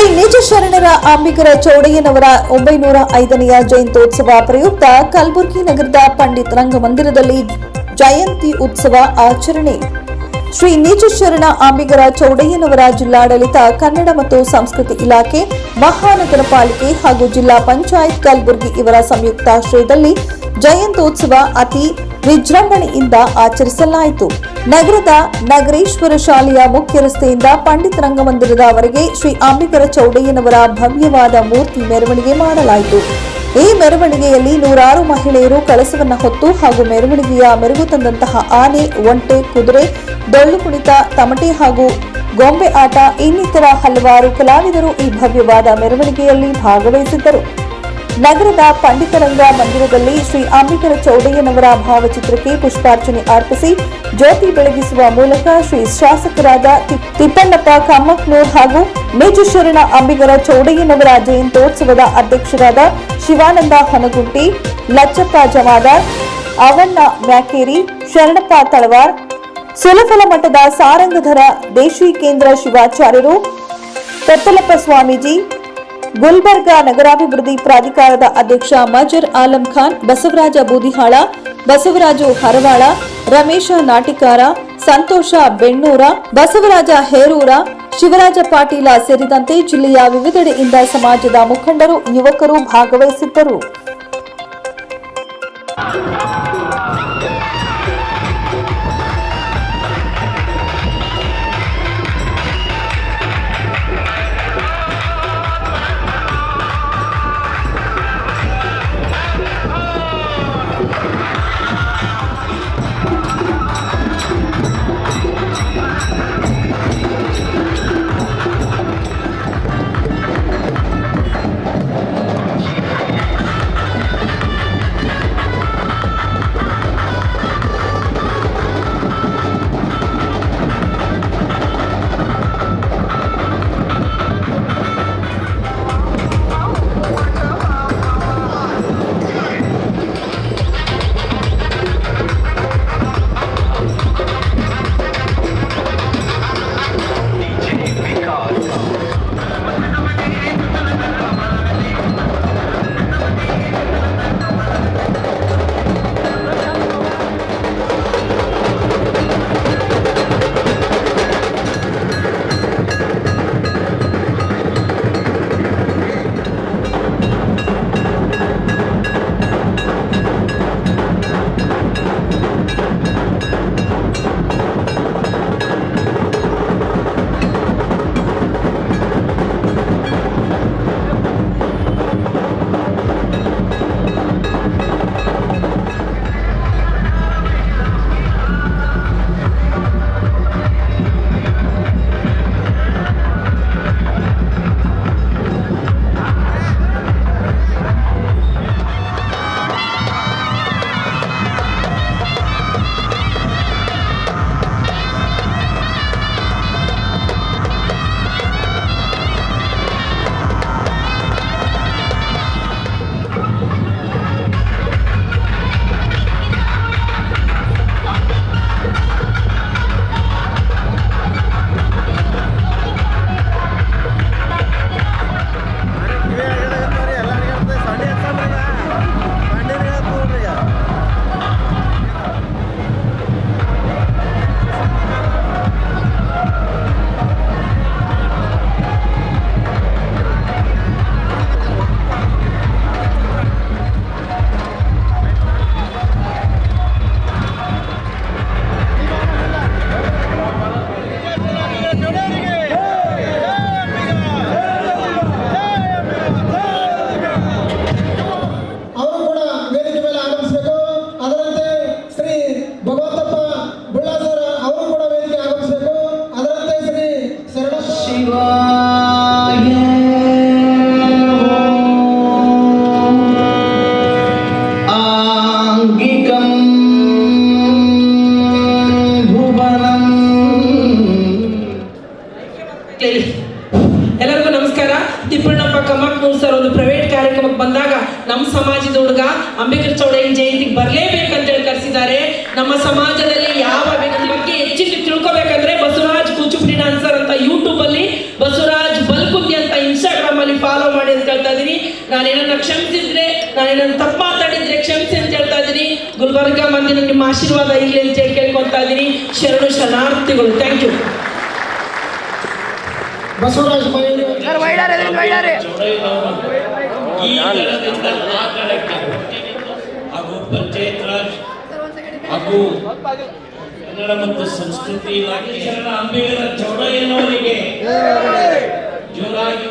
ಶ್ರೀ ನಿಜ ಶರಣರ ಅಂಬಿಗರ ಚೌಡಯ್ಯನವರ ಒಂಬೈನೂರ ಐದನೆಯ ಜಯಂತ್ಯೋತ್ಸವ ಪ್ರಯುಕ್ತ ಕಲಬುರಗಿ ನಗರದ ಪಂಡಿತ್ ರಂಗಮಂದಿರದಲ್ಲಿ ಜಯಂತಿ ಉತ್ಸವ ಆಚರಣೆ. ಶ್ರೀ ನಿಜ ಶರಣ ಅಂಬಿಗರ ಚೌಡಯ್ಯನವರ ಜಿಲ್ಲಾಡಳಿತ, ಕನ್ನಡ ಮತ್ತು ಸಂಸ್ಕೃತಿ ಇಲಾಖೆ, ಮಹಾನಗರ ಪಾಲಿಕೆ ಹಾಗೂ ಜಿಲ್ಲಾ ಪಂಚಾಯತ್ ಕಲಬುರಗಿ ಇವರ ಸಂಯುಕ್ತಾಶ್ರಯದಲ್ಲಿ ಜಯಂತ್ಯೋತ್ಸವ ಅತಿ ವಿಜೃಂಭಣೆಯಿಂದ ಆಚರಿಸಲಾಯಿತು. ನಗರದ ನಗರೇಶ್ವರ ಶಾಲೆಯ ಮುಖ್ಯ ರಸ್ತೆಯಿಂದ ಪಂಡಿತ್ ರಂಗಮಂದಿರದವರೆಗೆ ಶ್ರೀ ಅಂಬಿಕರ ಚೌಡಯ್ಯನವರ ಭವ್ಯವಾದ ಮೂರ್ತಿ ಮೆರವಣಿಗೆ ಮಾಡಲಾಯಿತು. ಈ ಮೆರವಣಿಗೆಯಲ್ಲಿ ನೂರಾರು ಮಹಿಳೆಯರು ಕಳಸವನ್ನ ಹೊತ್ತು ಹಾಗೂ ಮೆರವಣಿಗೆಯ ಮೆರುಗು ತಂದಂತಹ ಆನೆ, ಒಂಟೆ, ಕುದುರೆ, ಡೊಳ್ಳು ಕುಣಿತ, ತಮಟೆ ಹಾಗೂ ಗೊಂಬೆ ಆಟ ಇನ್ನಿತರ ಹಲವಾರು ಕಲಾವಿದರು ಈ ಭವ್ಯವಾದ ಮೆರವಣಿಗೆಯಲ್ಲಿ ಭಾಗವಹಿಸಿದ್ದರು. ನಗರದ ಪಂಡಿತರಂಗ ಮಂದಿರದಲ್ಲಿ ಶ್ರೀ ಅಂಬಿಕರ ಚೌಡಯ್ಯನವರ ಭಾವಚಿತ್ರಕ್ಕೆ ಪುಷ್ಪಾರ್ಚನೆ ಅರ್ಪಿಸಿ ಜ್ಯೋತಿ ಬೆಳಗಿಸುವ ಮೂಲಕ ಶ್ರೀ ಶಾಸಕರಾದ ತಿಪ್ಪಣ್ಣಪ್ಪ ಕಮ್ಮಕ್ನೂರ್ ಹಾಗೂ ಮೇಜುಶರಣ ಶರಣ ಅಂಬಿಗರ ಚೌಡಯ್ಯನವರ ಜಯಂತ್ಯೋತ್ಸವದ ಅಧ್ಯಕ್ಷರಾದ ಶಿವಾನಂದ ಹನಗುಂಟಿ, ಲಚ್ಚಪ್ಪ ಜಮಾದಾರ್ ಅವಣ್ಣ ಮ್ಯಾಕೇರಿ, ಶರಣಪ್ಪ ತಳವಾರ್, ಸುಲಫಲ ಮಠದ ಸಾರಂಗಧರ ದೇಶಿ ಕೇಂದ್ರ ಶಿವಾಚಾರ್ಯರು ಪೆತ್ತಲಪ್ಪ ಸ್ವಾಮೀಜಿ ಗುಲ್ಬರ್ಗಾ ನಗರಾಭಿವೃದ್ಧಿ ಪ್ರಾಧಿಕಾರದ ಅಧ್ಯಕ್ಷ ಮಜರ್ ಆಲಂ ಖಾನ್, ಬಸವರಾಜ ಬೂದಿಹಾಳ, ಬಸವರಾಜು ಹರವಾಳ, ರಮೇಶ ನಾಟಿಕಾರ, ಸಂತೋಷ ಬೆಣ್ಣೂರ, ಬಸವರಾಜ ಹೇರೂರ, ಶಿವರಾಜ ಪಾಟೀಲ ಸೇರಿದಂತೆ ಜಿಲ್ಲೆಯ ವಿವಿಧೆಡೆಯಿಂದ ಸಮಾಜದ ಮುಖಂಡರು, ಯುವಕರು ಭಾಗವಹಿಸಿದ್ದರು. ಎಲ್ಲರಿಗೂ ನಮಸ್ಕಾರ. ತಿಪ್ಪಣ್ಣಪ್ಪ ಕಮ್ಮಕ್ನೂರ್ ಸರ್ ಒಂದು ಪ್ರೈವೇಟ್ ಕಾರ್ಯಕ್ರಮಕ್ಕೆ ಬಂದಾಗ ನಮ್ಮ ಸಮಾಜದ ಹುಡುಗ ಅಂಬೇಡ್ಕರ್ ಚೌಡಯ್ಯನ ಜಯಂತಿಗೆ ಬರಲೇಬೇಕಂತ ಹೇಳಿ ಕರೆಸಿದ್ದಾರೆ. ನಮ್ಮ ಸಮಾಜದಲ್ಲಿ ಯಾವ ವ್ಯಕ್ತಿ ಬಗ್ಗೆ ಹೆಚ್ಚಿಗೆ ತಿಳ್ಕೊಬೇಕಂದ್ರೆ ಬಸವರಾಜ್ ಕೂಚುಪುಡಿ ಡಾನ್ಸರ್ ಅಂತ ಯೂಟ್ಯೂಬ್ ಅಲ್ಲಿ ಬಸವರಾಜ್ ಬಲ್ಕುಂದಿ ಅಂತ ಫಾಲೋ ಮಾಡಿ ಅಂತ ಹೇಳ್ತಾ ಇದೀನಿ ನಾನೇನನ್ನ ಕ್ಷಮಿಸಿದ್ರೆ ನಾನು ಏನನ್ನ ತಪ್ಪು ಮಾತಾಡಿದ್ರೆ ಕ್ಷಮಿಸಿ ಅಂತ ಹೇಳ್ತಾ ಇದೀನಿ ಗುಲ್ಬರ್ಗ ಮಂದಿನ ನಿಮ್ಮ ಆಶೀರ್ವಾದ ಇಲ್ಲಿ ಕೇಳ್ಕೊತಾ ಇದೀನಿ ಶರಣು ಶರಣಾರ್ಥಿಗಳು ಥ್ಯಾಂಕ್ ಯು ಬಸವರಾಜ ಹಾಗೂ ಪಂಚಾಯತ್ ರಾಜ್ ಹಾಗೂ ಕನ್ನಡ ಮತ್ತು ಸಂಸ್ಕೃತಿ ಇಲಾಖೆ ಶರಣ ಅಂಬಿಗರ ಚೌಡಯ್ಯನವರಿಗೆ ಜೋರಾಗಿ